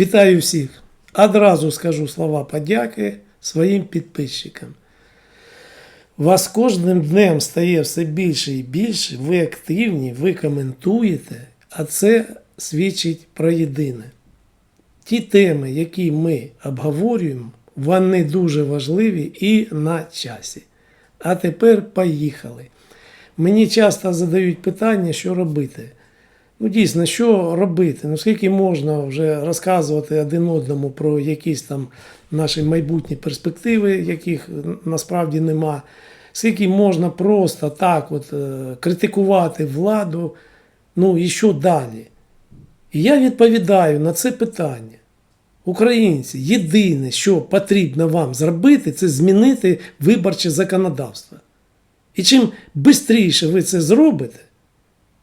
Вітаю всіх! Одразу скажу слова подяки своїм підписчикам. Вас кожним днем стає все більше і більше, ви активні, ви коментуєте, а це свідчить про єдине. Ті теми, які ми обговорюємо, вони дуже важливі і на часі. А тепер поїхали. Мені часто задають питання, що робити. Ну, дійсно, що робити? Ну, скільки можна вже розказувати один одному про якісь там наші майбутні перспективи, яких насправді нема. Скільки можна просто так от, е, критикувати владу, ну і що далі? І я відповідаю на це питання. Українці, єдине, що потрібно вам зробити, це змінити виборче законодавство. І чим швидше ви це зробите,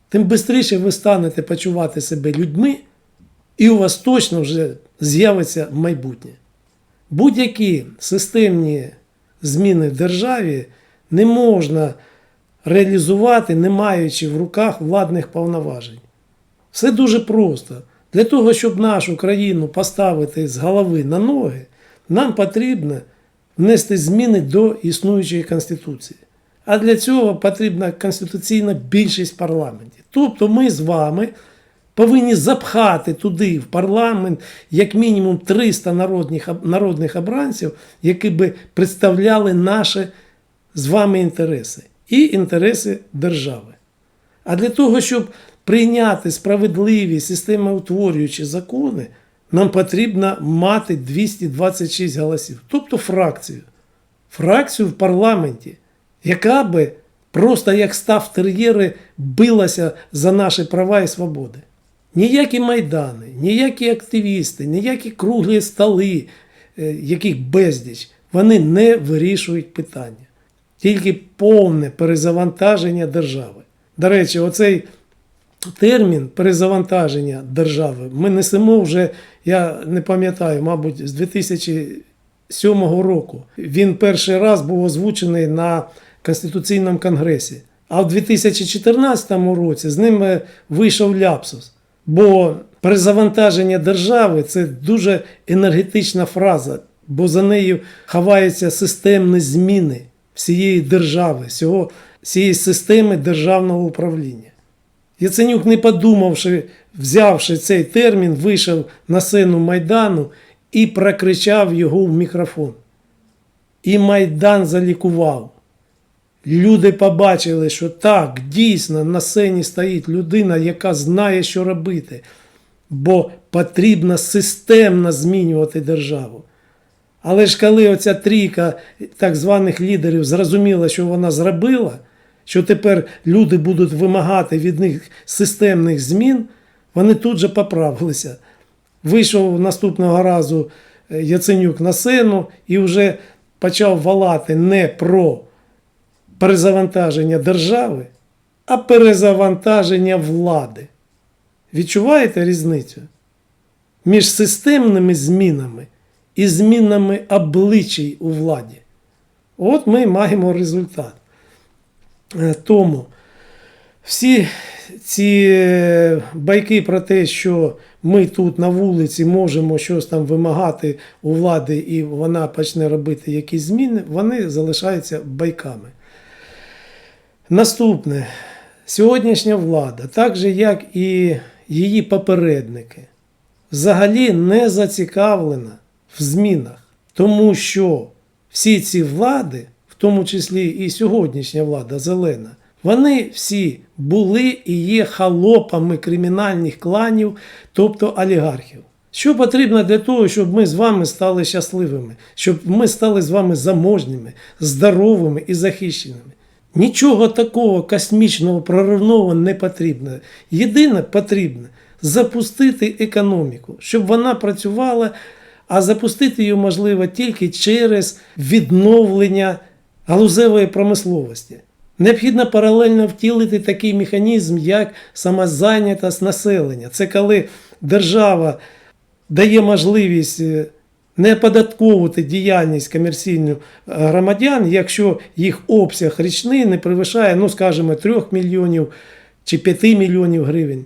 тим швидше ви станете почувати себе людьми, і у вас точно вже з'явиться майбутнє. Будь-які системні зміни в державі не можна реалізувати, не маючи в руках владних повноважень. Все дуже просто. Для того, щоб нашу країну поставити з голови на ноги, нам потрібно внести зміни до існуючої Конституції. А для цього потрібна конституційна більшість в парламенті. Тобто ми з вами повинні запхати туди, в парламент, як мінімум 300 народних, народних обранців, які би представляли наші з вами інтереси і інтереси держави. А для того, щоб прийняти справедливі системоутворюючі закони, нам потрібно мати 226 голосів, тобто фракцію. Фракцію в парламенті, яка би просто як став тер'єри билася за наші права і свободи. Ніякі майдани, ніякі активісти, ніякі круглі столи, е, яких безліч, вони не вирішують питання. Тільки повне перезавантаження держави. До речі, оцей термін перезавантаження держави ми несемо вже, я не пам'ятаю, мабуть, з 2007 року. Він перший раз був озвучений на Конституційному конгресі. А в 2014 році з ним е, вийшов ляпсус. Бо перезавантаження держави це дуже енергетична фраза, бо за нею ховаються системні зміни всієї держави, всього, всієї системи державного управління. Яценюк, не подумавши, взявши цей термін, вийшов на сцену Майдану і прокричав його в мікрофон. І Майдан залікував. Люди побачили, що так, дійсно на сцені стоїть людина, яка знає, що робити, бо потрібно системно змінювати державу. Але ж коли оця трійка так званих лідерів зрозуміла, що вона зробила, що тепер люди будуть вимагати від них системних змін, вони тут же поправилися. Вийшов наступного разу е, Яценюк на сцену і вже почав валати не про перезавантаження держави, а перезавантаження влади. Відчуваєте різницю? Між системними змінами і змінами обличчя у владі. От ми маємо результат. Е, Тому всі ці е, байки про те, що ми тут на вулиці можемо щось там вимагати у влади, і вона почне робити якісь зміни, вони залишаються байками. Наступне, сьогоднішня влада, так же як і її попередники, взагалі не зацікавлена в змінах, тому що всі ці влади, в тому числі і сьогоднішня влада зелена, вони всі були і є халопами кримінальних кланів, тобто олігархів. Що потрібно для того, щоб ми з вами стали щасливими, щоб ми стали з вами заможніми, здоровими і захищеними? Нічого такого космічного проривного не потрібно. Єдине потрібно запустити економіку, щоб вона працювала, а запустити її можливо тільки через відновлення галузевої промисловості. Необхідно паралельно втілити такий механізм, як самозайнятість населення. Це коли держава дає можливість е, не оподатковувати діяльність комерційну е, громадян, якщо їх обсяг річний не перевищає, ну, скажімо, 3 мільйонів чи 5 мільйонів гривень.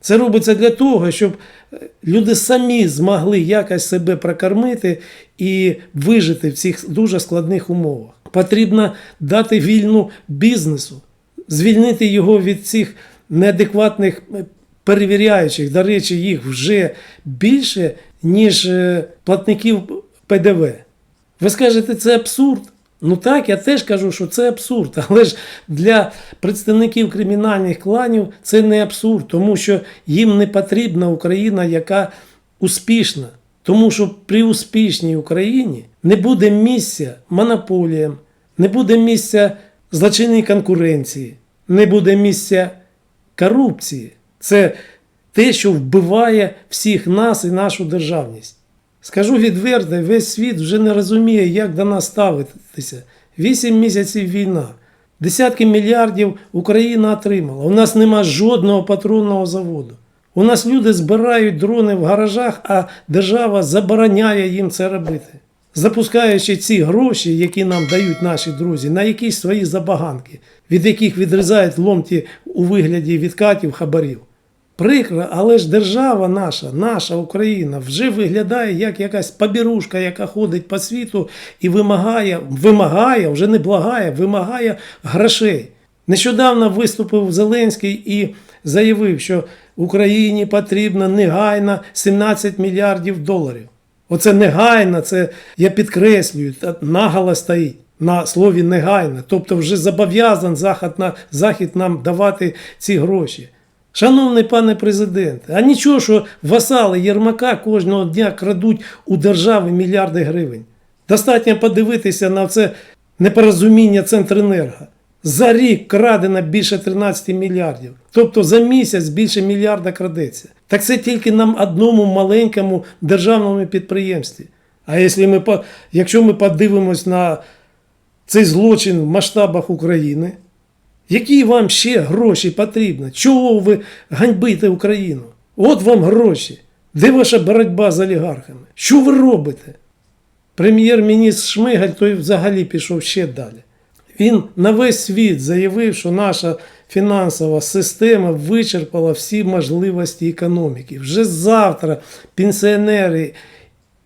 Це робиться для того, щоб е, люди самі змогли якось себе прокормити і вижити в цих дуже складних умовах. Потрібно дати вільну бізнесу, звільнити його від цих неадекватних е, перевіряючих. До речі, їх вже більше, ніж е, платників ПДВ. Ви скажете, це абсурд. Ну так, я теж кажу, що це абсурд. Але ж для представників кримінальних кланів це не абсурд, тому що їм не потрібна Україна, яка успішна. Тому що при успішній Україні не буде місця монополіям, не буде місця злочинній конкуренції, не буде місця корупції. Це те, що вбиває всіх нас і нашу державність. Скажу відверто, весь світ вже не розуміє, як до нас ставитися. Вісім місяців війна. Десятки мільярдів Україна отримала. У нас нема жодного патронного заводу. У нас люди збирають дрони в гаражах, а держава забороняє їм це робити. Запускаючи ці гроші, які нам дають наші друзі, на якісь свої забаганки, від яких відрізають ломті у вигляді відкатів хабарів. Прикро, але ж держава наша, наша Україна, вже виглядає як якась побірушка, яка ходить по світу і вимагає, вимагає, вже не благає, вимагає грошей. Нещодавно виступив Зеленський і заявив, що Україні потрібно негайно 17 мільярдів доларів. Оце негайно, це я підкреслюю, та наголос стоїть на слові негайно. Тобто вже зобов'язан захід, захід нам давати ці гроші. Шановний пане президенте, а нічого, що васали Єрмака кожного дня крадуть у держави мільярди гривень. Достатньо подивитися на це непорозуміння Центренерго. За рік крадено більше 13 мільярдів. Тобто за місяць більше мільярда крадеться. Так це тільки нам одному маленькому державному підприємстві. А якщо ми, якщо ми подивимось на цей злочин в масштабах України, які вам ще гроші потрібно? Чого ви ганьбите Україну? От вам гроші. Де ваша боротьба з олігархами? Що ви робите? Прем'єр-міністр Шмигаль той взагалі пішов ще далі. Він на весь світ заявив, що наша фінансова система вичерпала всі можливості економіки. Вже завтра пенсіонери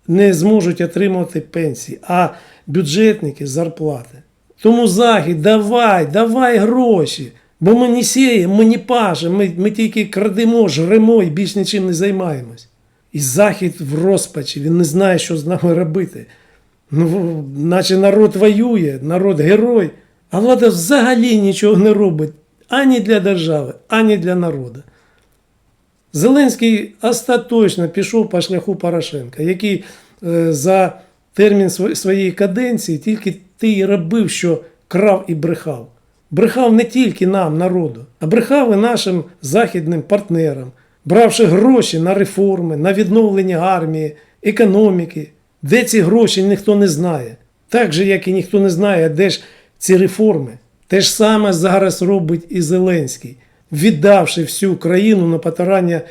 не зможуть отримувати пенсії, а бюджетники зарплати. Тому Захід, давай, давай гроші. Бо ми не сіємо, ми не пашемо, ми, ми тільки крадемо, жремо і більш нічим не займаємось. І Захід в розпачі, він не знає, що з нами робити. Ну, наче народ воює, народ герой, а влада взагалі нічого не робить ані для держави, ані для народу. Зеленський остаточно пішов по шляху Порошенка, який е, за термін своєї каденції тільки ти і робив, що крав і брехав. Брехав не тільки нам, народу, а брехав і нашим західним партнерам, бравши гроші на реформи, на відновлення армії, економіки. Де ці гроші ніхто не знає. Так же, як і ніхто не знає, де ж ці реформи. Те ж саме зараз робить і Зеленський, віддавши всю країну на потарання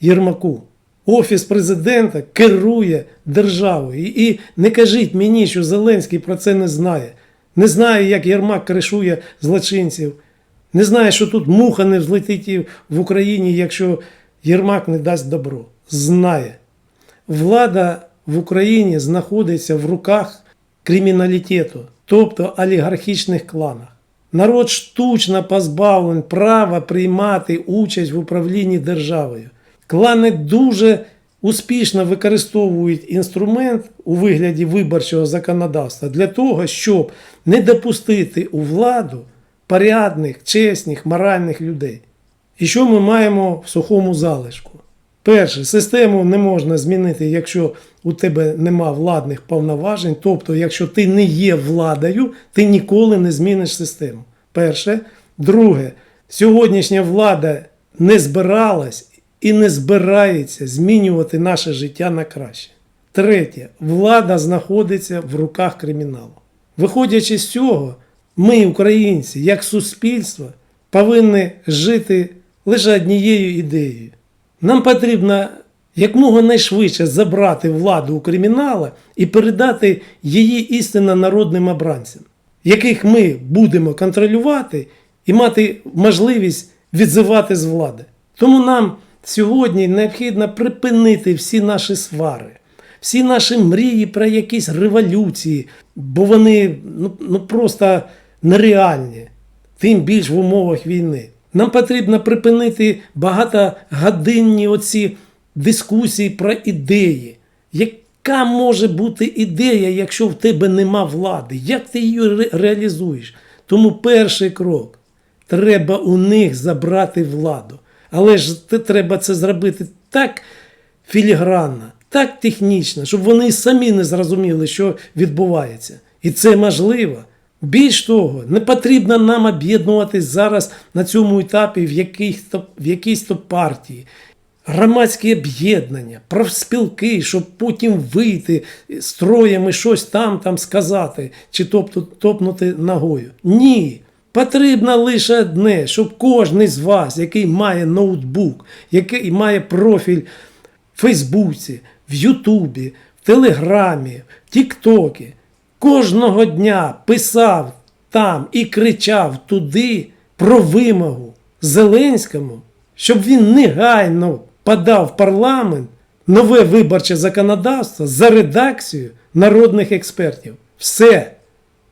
Єрмаку. Офіс президента керує державою. І, не кажіть мені, що Зеленський про це не знає. Не знає, як Єрмак кришує злочинців. Не знає, що тут муха не взлетить в Україні, якщо Єрмак не дасть добро. Знає. Влада в Україні знаходиться в руках криміналітету, тобто олігархічних кланах. Народ штучно позбавлений права приймати участь в управлінні державою. Клани дуже успішно використовують інструмент у вигляді виборчого законодавства для того, щоб не допустити у владу порядних, чесних, моральних людей. І що ми маємо в сухому залишку? Перше, систему не можна змінити, якщо у тебе нема владних повноважень. Тобто, якщо ти не є владою, ти ніколи не зміниш систему. Перше. Друге, сьогоднішня влада не збиралась і не збирається змінювати наше життя на краще. Третє, влада знаходиться в руках криміналу. Виходячи з цього, ми, українці, як суспільство, повинні жити лише однією ідеєю. Нам потрібно якмога найшвидше забрати владу у кримінала і передати її істинно народним обранцям, яких ми будемо контролювати і мати можливість відзивати з влади. Тому нам Сьогодні необхідно припинити всі наші свари, всі наші мрії про якісь революції, бо вони ну, ну просто нереальні, тим більш в умовах війни. Нам потрібно припинити багатогодинні оці дискусії про ідеї. Яка може бути ідея, якщо в тебе нема влади? Як ти її ре- реалізуєш? Тому перший крок треба у них забрати владу. Але ж треба це зробити так філігранно, так технічно, щоб вони самі не зрозуміли, що відбувається. І це можливо. Більш того, не потрібно нам об'єднуватись зараз на цьому етапі в яких-то, в якійсь то партії. Громадські об'єднання, профспілки, щоб потім вийти строєм і щось там там сказати чи топту- топнути ногою. Ні. Потрібно лише одне, щоб кожен з вас, який має ноутбук, який має профіль в Фейсбуці, в Ютубі, в Телеграмі, в Тіктокі, кожного дня писав там і кричав туди про вимогу Зеленському, щоб він негайно подав в парламент нове виборче законодавство за редакцією народних експертів. Все.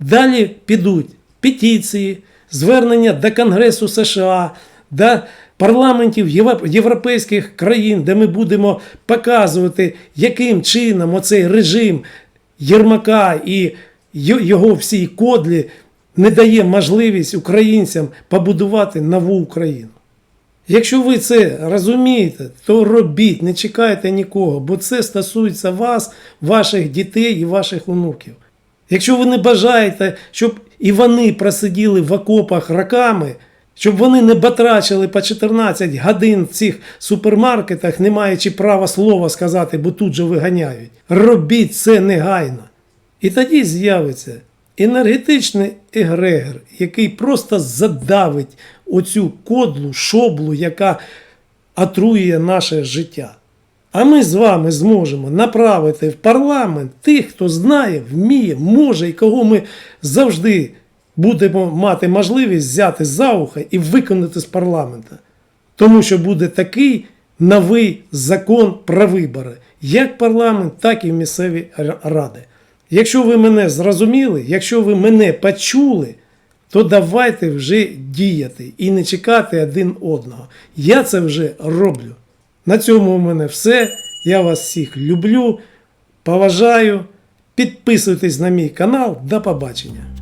Далі підуть петиції, звернення до Конгресу США, до парламентів європейських країн, де ми будемо показувати, яким чином оцей режим Єрмака і його всій кодлі не дає можливість українцям побудувати нову Україну. Якщо ви це розумієте, то робіть, не чекайте нікого, бо це стосується вас, ваших дітей і ваших онуків. Якщо ви не бажаєте, щоб і вони просиділи в окопах роками, щоб вони не батрачили по 14 годин в цих супермаркетах, не маючи права слова сказати, бо тут же виганяють. Робіть це негайно. І тоді з'явиться енергетичний егрегор, який просто задавить оцю кодлу, шоблу, яка отруює наше життя. А ми з вами зможемо направити в парламент тих, хто знає, вміє, може і кого ми завжди будемо мати можливість взяти за ухо і виконати з парламента. Тому що буде такий новий закон про вибори, як парламент, так і місцеві ради. Якщо ви мене зрозуміли, якщо ви мене почули, то давайте вже діяти і не чекати один одного. Я це вже роблю. На цьому у мене все. Я вас всіх люблю, поважаю. Підписуйтесь на мій канал. До побачення.